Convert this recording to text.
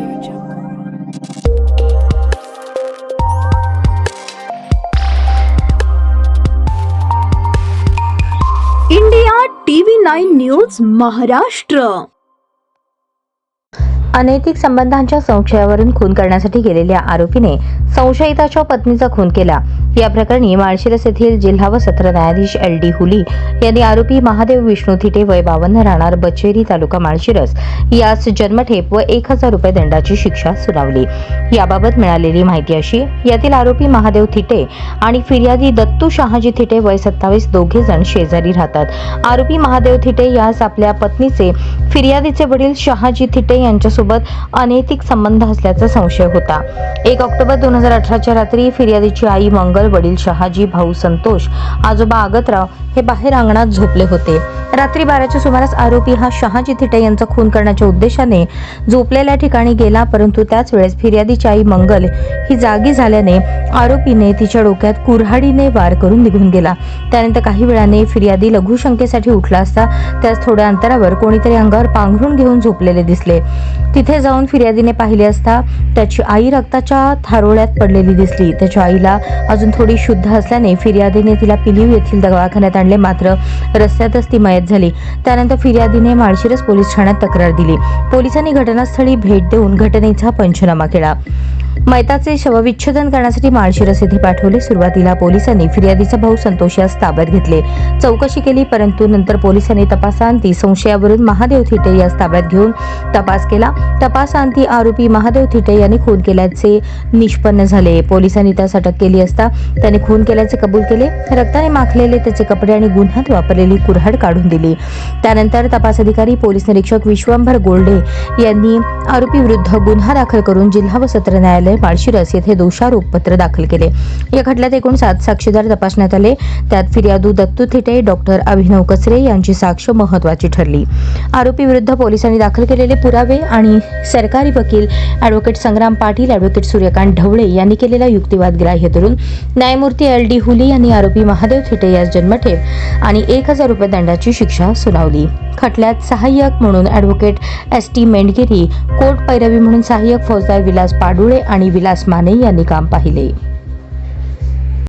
Audio Jungle. India TV nine news Maharashtra अनैतिक संबंधांच्या संशयावरून खून करण्यासाठी गेलेल्या आरोपीने संशयिताच्या पत्नीचा खून केला या प्रकरणी माळशिरस येथील जिल्हा व सत्र न्यायाधीश एल डी हुली यांनी आरोपी महादेव विष्णू थिटे वय बावन्न राहणार बचेरी तालुका माळशिरस. यास जन्मठेप व एक हजार रुपये दंडाची शिक्षा सुनावली. याबाबत मिळालेली माहिती अशी यातील आरोपी महादेव थिटे आणि फिर्यादी दत्तू शहाजी थिटे वय सत्तावीस दोघे जण शेजारी राहतात. आरोपी महादेव थिटे यास आपल्या पत्नीचे फिर्यादीचे वडील शहाजी थिटे यांच्यासोबत अनैतिक संबंध असल्याचा संशय होता. एक ऑक्टोबर दोन हजार अठराच्या रात्री फिर्यादीची आई मंगल वडील शहाजी भाऊ संतोष आजोबा आगतराव हे बाहेर अंगणात झोपले होते. रात्री बाराच्या सुमारास आरोपी हा शहाजी थिटे यांचा खून करण्याच्या उद्देशाने झोपलेल्या ठिकाणी गेला परंतु त्याच वेळेस फिर्यादीची आई मंगल ही जागी झाल्याने आरोपीने तिच्या डोक्यात कुऱ्हाडीने वार करून निघून गेला. त्यानंतर काही वेळाने फिर्यादी लघुशंकेसाठी उठला असता त्यास थोड्या अंतरावर कोणीतरी अंगावर पांघरून घेऊन झोपलेले दिसले. तिथे जाऊन फिर्यादीने पाहिले असता त्याची आई रक्ताच्या थारोळ्यात पडलेली दिसली. त्याच्या आईला अजून थोडी शुद्ध असल्याने फिर्यादीने तिला पिलीव येथील दवाखान्यात आणले. मात्र रस्त्यातच ती मयत झाली. त्यानंतर फिर्यादीने माळशिरस पोलीस ठाण्यात तक्रार दिली. पोलिसांनी घटनास्थळी भेट देऊन घटनेचा पंचनामा केला. मैताचे शवविच्छेदन करण्यासाठी माळशिरस येथे पाठवले. सुरुवातीला पोलिसांनी फिर्यादीचा भाऊ संतोष यास ताब्यात घेतले. चौकशी केली परंतु नंतर पोलिसांनी तपासांती संशयावरून महादेव थिटे यास ताब्यात घेऊन तपास केला. तपासांती आरोपी महादेव थिटे यांनी खून केल्याचे निष्पन्न झाले. पोलिसांनी त्यास अटक केली असता त्याने खून केल्याचे कबूल केले. रक्ताने माखलेले त्याचे कपडे आणि गुन्ह्यात वापरलेली कुऱ्हाड काढून दिली. त्यानंतर तपास अधिकारी पोलीस निरीक्षक विश्वंभर गोल्डे यांनी आरोपी विरुद्ध गुन्हा दाखल करून जिल्हा व सत्र न्यायालय माळशिरस येथे दोषारोप पत्र दाखल केले. या खटल्यात एकूण सात साक्षीदार तपासण्यात आले. त्यात फिर्यादू दत्तू थिटे डॉक्टर अभिनव कसरे यांची साक्ष महत्वाची ठरली. आरोपी विरुद्ध पोलिसांनी दाखल केलेले पुरावे आणि सरकारी वकील ऍडव्होकेट संग्राम पाटील ॲडव्होकेट सूर्यकांत ढवळे यांनी केलेला युक्तिवाद ग्राह्य धरून न्यायमूर्ती एल डी हुली यांनी आरोपी महादेव थिटे यास जन्मठेप आणि एक हजार रुपये दंडाची शिक्षा सुनावली. खटल्यात सहाय्यक म्हणून advocate S T Mendhgiri court पैरवी म्हणून सहाय्यक फौजदार विलास पाडुळे आणि विलास माने यांनी काम पाहिले.